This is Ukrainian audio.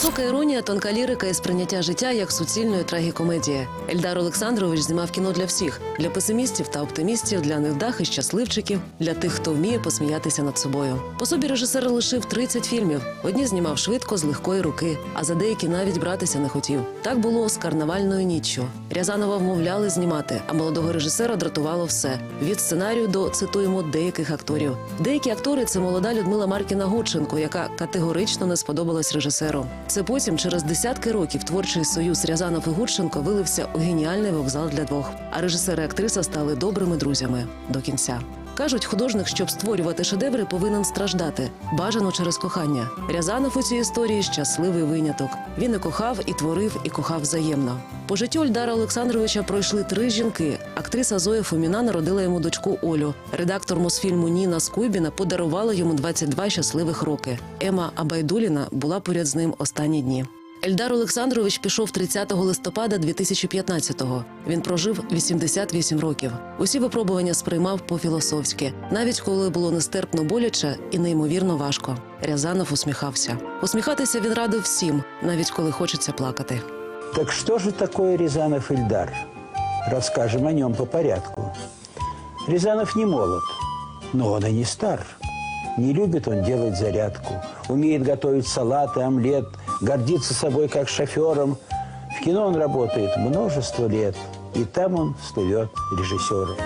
Висока іронія, тонка лірика і сприйняття життя як суцільної трагікомедії. Ельдар Олександрович знімав кіно для всіх: для песимістів та оптимістів, для невдах і щасливчиків, для тих, хто вміє посміятися над собою. По собі режисер лишив 30 фільмів. Одні знімав швидко з легкої руки, а за деякі навіть братися не хотів. Так було з карнавальною ніччю. Рязанова вмовляли знімати, а молодого режисера дратувало все від сценарію до цитуємо деяких акторів. Деякі актори це молода Людмила Маркіна Гудченко, яка категорично не сподобалась режисеру. Це потім, через десятки років, творчий союз Рязанов і Гурченко вилився у геніальний вокзал для двох. А режисер і актриса стали добрими друзями до кінця. Кажуть, художник, щоб створювати шедеври, повинен страждати бажано через кохання. Рязанов у цій історії щасливий виняток. Він і кохав, і творив, і кохав взаємно. По життю Ільдара Олександровича пройшли три жінки. Актриса Зоя Фоміна народила йому дочку Олю. Редактор Мосфільму Ніна Скуйбіна подарувала йому 22 щасливих роки. Ема Абайдуліна була поряд з ним останні дні. Ельдар Олександрович пішов 30 листопада 2015-го. Він прожив 88 років. Усі випробування сприймав по-філософськи, навіть коли було нестерпно боляче і неймовірно важко. Рязанов усміхався. Усміхатися він радив всім, навіть коли хочеться плакати. Так что же такое Рязанов Ильдар? Расскажем о нем по порядку. Рязанов не молод, но он не стар. Не любит он делать зарядку. Умеет готовить салаты, омлет. Гордится собой как шофером. В кино он работает множество лет. И там он слывет режиссером.